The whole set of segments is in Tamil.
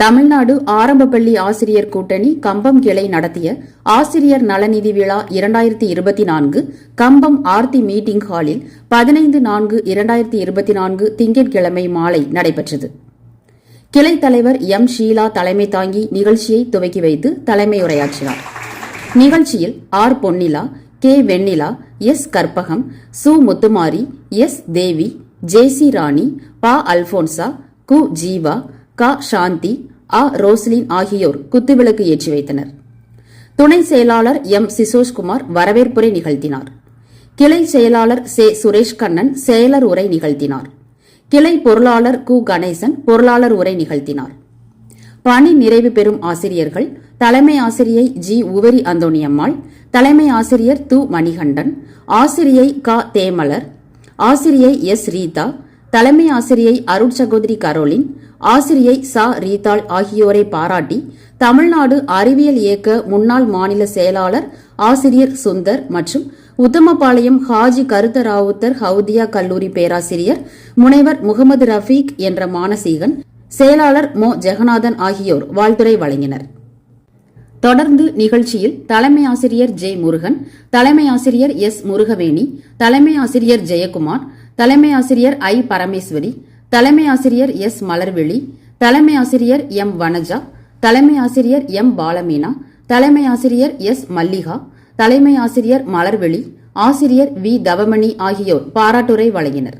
தமிழ்நாடு ஆரம்ப பள்ளி ஆசிரியர் கூட்டணி கம்பம் கிளை நடத்திய ஆசிரியர் நலநிதி விழா இரண்டாயிரத்தி இருபத்தி நான்கு கம்பம் ஆர்த்தி மீட்டிங் ஹாலில் பதினைந்து நான்கு இரண்டாயிரத்தி இருபத்தி நான்கு திங்கட்கிழமை மாலை நடைபெற்றது. கிளை தலைவர் எம். ஷீலா தலைமை தாங்கி நிகழ்ச்சியை துவக்கி வைத்து தலைமையுரையாற்றினார் நிகழ்ச்சியில் R. Ponnila K. Vennila S. Karpagam Su. Muthumari S. தேவி ஜேசி ராணி பா. அல்போன்சா கு. ஜீவா க. சாந்தி அ ரோஸ்லின் ஆகியோர் குத்துவிளக்கு ஏற்றி வைத்தனர். துணை செயலாளர் எம். சிசோஷ்குமார் வரவேற்புரை நிகழ்த்தினார். கிளை செயலாளர் சே. சுரேஷ் கண்ணன் செயலர் உரை நிகழ்த்தினார். கிளை பொருளாளர் கு. கணேசன் பொருளாளர் உரை நிகழ்த்தினார். பணி நிறைவு பெறும் ஆசிரியர்கள் தலைமை ஆசிரியை ஜி. உவரி அந்தோணியம்மாள் தலைமை ஆசிரியர் து. மணிகண்டன் ஆசிரியை க. தேமலர் ஆசிரியை எஸ். ரீதா தலைமை ஆசிரியை அருட்சகோதரி கரோலின் ஆசிரியை சா. ரீதாள் ஆகியோரை பாராட்டி தமிழ்நாடு அறிவியல் இயக்க முன்னாள் மாநில செயலாளர் ஆசிரியர் சுந்தர் மற்றும் உத்தமபாளையம் ஹாஜி கருத்த ராவுத்தர் ஹவுதியா கல்லூரி பேராசிரியர் முனைவர் முகமது ரஃபீக் என்ற மானசீகன் செயலாளர் மோ. ஜெகநாதன் ஆகியோர் வாழ்த்துரை வழங்கினர். தொடர்ந்து நிகழ்ச்சியில் தலைமை ஆசிரியர் ஜெய் முருகன் தலைமை ஆசிரியர் எஸ். முருகவேணி தலைமை ஆசிரியர் ஜெயக்குமார் தலைமை ஆசிரியர் ஐ பரமேஸ்வரி தலைமை ஆசிரியர் எஸ் மலர்விழி தலைமை ஆசிரியர் எம் வனஜா தலைமை ஆசிரியர் எம் பாலமீனா தலைமை ஆசிரியர் எஸ் மல்லிகா தலைமை ஆசிரியர் மலர்விழி ஆசிரியர் வி தவமணி ஆகியோர் பாராட்டுரை வழங்கினர்.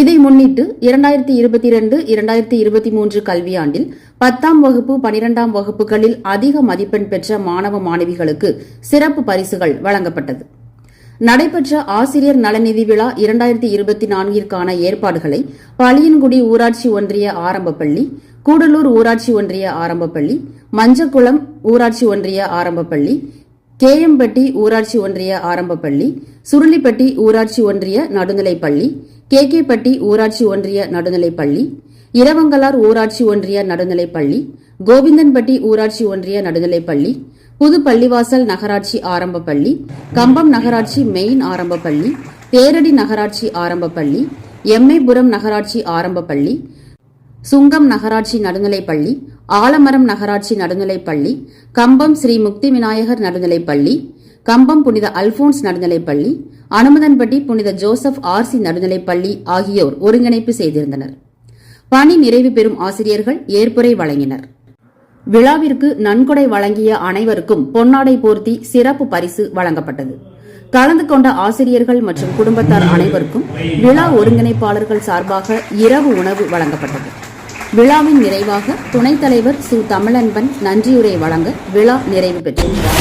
இதை முன்னிட்டு இரண்டாயிரத்தி இருபத்தி இரண்டு இரண்டாயிரத்தி இருபத்தி மூன்று கல்வியாண்டில் பத்தாம் வகுப்பு பனிரெண்டாம் வகுப்புகளில் அதிக மதிப்பெண் பெற்ற மாணவ மாணவிகளுக்கு சிறப்பு பரிசுகள் வழங்கப்பட்டது. நடைபெற்ற ஆசிரியர் நலநிதி விழா இரண்டாயிரத்தி இருபத்தி நான்கிற்கான ஏற்பாடுகளை பழியன்குடி ஊராட்சி ஒன்றிய ஆரம்ப பள்ளி கூடலூர் ஊராட்சி ஒன்றிய ஆரம்ப பள்ளி மஞ்சக்குளம் ஊராட்சி ஒன்றிய ஆரம்ப பள்ளி கேஎம்பட்டி ஊராட்சி ஒன்றிய ஆரம்ப பள்ளி சுருளிப்பட்டி ஊராட்சி ஒன்றிய நடுநிலைப் பள்ளி கேகேப்பட்டி ஊராட்சி ஒன்றிய நடுநிலைப் பள்ளி இரவங்கலார் ஊராட்சி ஒன்றிய நடுநிலைப் பள்ளி கோவிந்தன்பட்டி ஊராட்சி ஒன்றிய நடுநிலைப் பள்ளி புது பள்ளிவாசல் நகராட்சி ஆரம்ப பள்ளி கம்பம் நகராட்சி மெயின் ஆரம்ப பள்ளி தேரடி நகராட்சி ஆரம்ப பள்ளி எம்ஏபுரம் நகராட்சி ஆரம்ப பள்ளி சுங்கம் நகராட்சி நடுநிலைப் பள்ளி ஆலமரம் நகராட்சி நடுநிலைப் பள்ளி கம்பம் ஸ்ரீ முக்தி விநாயகர் நடுநிலைப் பள்ளி கம்பம் புனித அல்போன்ஸ் நடுநிலைப் பள்ளி அனுமதன்பட்டி புனித ஜோசப் ஆர்சி நடுநிலைப் பள்ளி ஆகியோர் ஒருங்கிணைப்பு செய்திருந்தனர். பணி நிறைவு பெறும் ஆசிரியர்கள் ஏற்புரை வழங்கினர். விழாவிற்கு நன்கொடை வழங்கிய அனைவருக்கும் பொன்னாடை போர்த்தி சிறப்பு பரிசு வழங்கப்பட்டது. கலந்து கொண்ட ஆசிரியர்கள் மற்றும் குடும்பத்தார் அனைவருக்கும் விழா ஒருங்கிணைப்பாளர்கள் சார்பாக இரவு உணவு வழங்கப்பட்டது. விழாவின் நிறைவாக துணைத் தலைவர் சு. தமிழன்பன் நன்றியுரை வழங்க விழா நிறைவு பெற்றது